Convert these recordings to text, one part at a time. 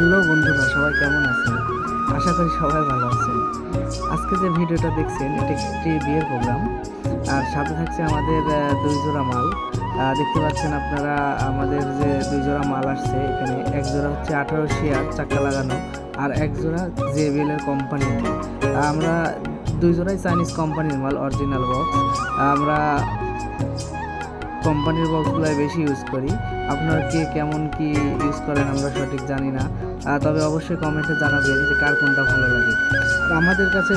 Hello বন্ধুরা, সবাই কেমন আছেন? আশা করি সবাই ভালো আছেন। আজকে যে ভিডিওটা দেখছেন, এটি একটি বিয়ের প্রোগ্রাম আর সাথে থাকছে আমাদের দুই জোড়া মাল। দেখতে পাচ্ছেন আপনারা, আমাদের যে দুই জোড়া মাল আসছে এখানে, এক জোড়া হচ্ছে আঠারো শিয়ার চাক্কা লাগানো, আর এক জোড়া জেবিএলের কোম্পানির মাল আমরা দুই জোড়াই চাইনিজ কোম্পানির মাল অরিজিনাল বক্স আমরা কোম্পানির বক্সগুলাই বেশি ইউজ করি। আপনারা কে কেমন কি ইউজ করেন আমরা সঠিক জানি না। তবে অবশ্যই কমেন্টে জানাবেন যে কার কোনটা ভালো লাগে। আমাদের কাছে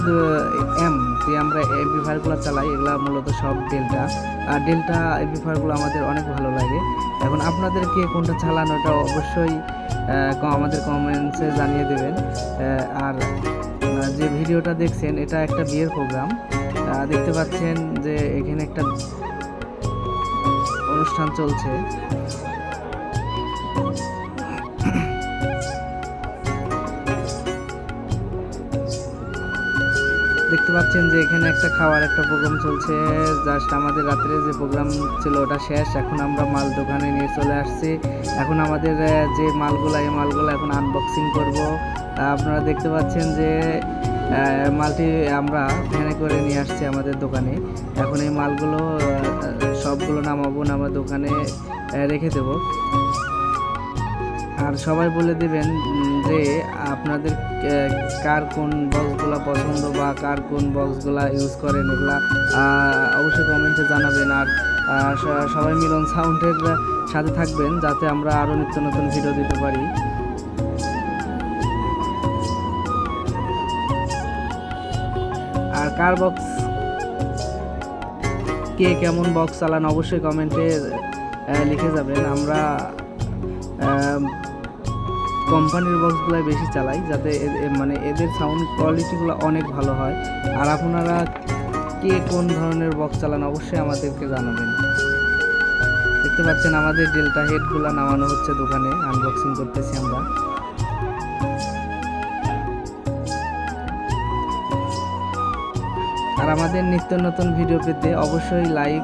এম যে আমরা এমপিফায়ারগুলো চালাই, এগুলা মূলত সব ডেল্টা আর ডেল্টা এমপিফায়ারগুলো আমাদের অনেক ভালো লাগে। এখন আপনাদের কে কোনটা চালান ওটা অবশ্যই আমাদের কমেন্টসে জানিয়ে দেবেন। আর যে ভিডিওটা দেখছেন, এটা একটা বিয়ের প্রোগ্রাম দেখতে পাচ্ছেন যে এখানে একটা অনুষ্ঠান চলছে। দেখতে পাচ্ছেন যে এখানে একটা খাওয়ার একটা প্রোগ্রাম চলছে। জাস্ট আমাদের রাত্রে যে প্রোগ্রাম ছিল ওটা শেষ। এখন আমরা মাল দোকানে নিয়ে চলে আসছি। এখন আমাদের যে মালগুলো, এই মালগুলো এখন আনবক্সিং করব। আপনারা দেখতে পাচ্ছেন যে মালটি আমরা ভ্যানে করে নিয়ে আসছি আমাদের দোকানে। এখন এই মালগুলো সবগুলো নামাবো নামা দোকানে রেখে দেবো। আর সবাই বলে দেবেন যে আপনাদের কার কোন বক্সগুলো পছন্দ বা কার কোন বক্সগুলো ইউজ করেন, এগুলা অবশ্যই কমেন্টে জানাবেন। আর সবাই মিলন সাউন্ডের সাথে থাকবেন, যাতে আমরা আরও নিত্য নতুন ভিডিও দিতে পারি। কার বক্স কে কেমন বক্স চালান অবশ্যই কমেন্টে লিখে যাবেন। আমরা কোম্পানির বক্সগুলো বেশি চালাই যাতে মানে এদের সাউন্ড কোয়ালিটিগুলো অনেক ভালো হয়। আর আপনারা কে কোন ধরনের বক্স চালান অবশ্যই আমাদেরকে জানাবেন। দেখতে পাচ্ছেন আমাদের ডেল্টা হেডগুলো নামানো হচ্ছে দোকানে আনবক্সিং করতেছি আমরা। আর আমাদের নিত্য নতুন ভিডিও পেতে অবশ্যই লাইক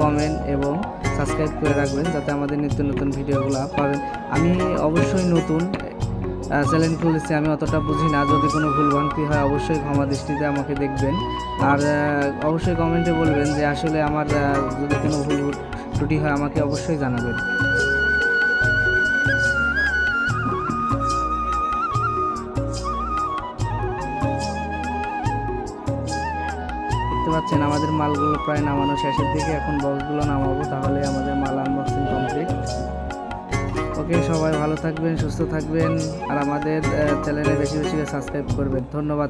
কমেন্ট এবং সাবস্ক্রাইব করে রাখবেন যাতে আমাদের নিত্য নতুন ভিডিওগুলো পাবেন। আমি অবশ্যই নতুন চ্যানেল খুলেছি, আমি অতটা বুঝি না। যদি কোনো ভুলভ্রান্তি হয়, অবশ্যই ক্ষমা দৃষ্টিতে আমাকে দেখবেন। আর অবশ্যই কমেন্টে বলবেন যে আসলে আমার যদি কোনো ভুল ত্রুটি হয়, আমাকে অবশ্যই জানাবেন। পাচ্ছেন। আমাদের মালগুলো প্রায় নামানো শেষের দিকে। এখন বক্সগুলো নামাবো, তাহলে আমাদের মাল আনবক্সিং কমপ্লিট ওকে সবাই ভালো থাকবেন, সুস্থ থাকবেন, আর আমাদের চ্যানেলে বেশি বেশি সাবস্ক্রাইব করবেন। ধন্যবাদ।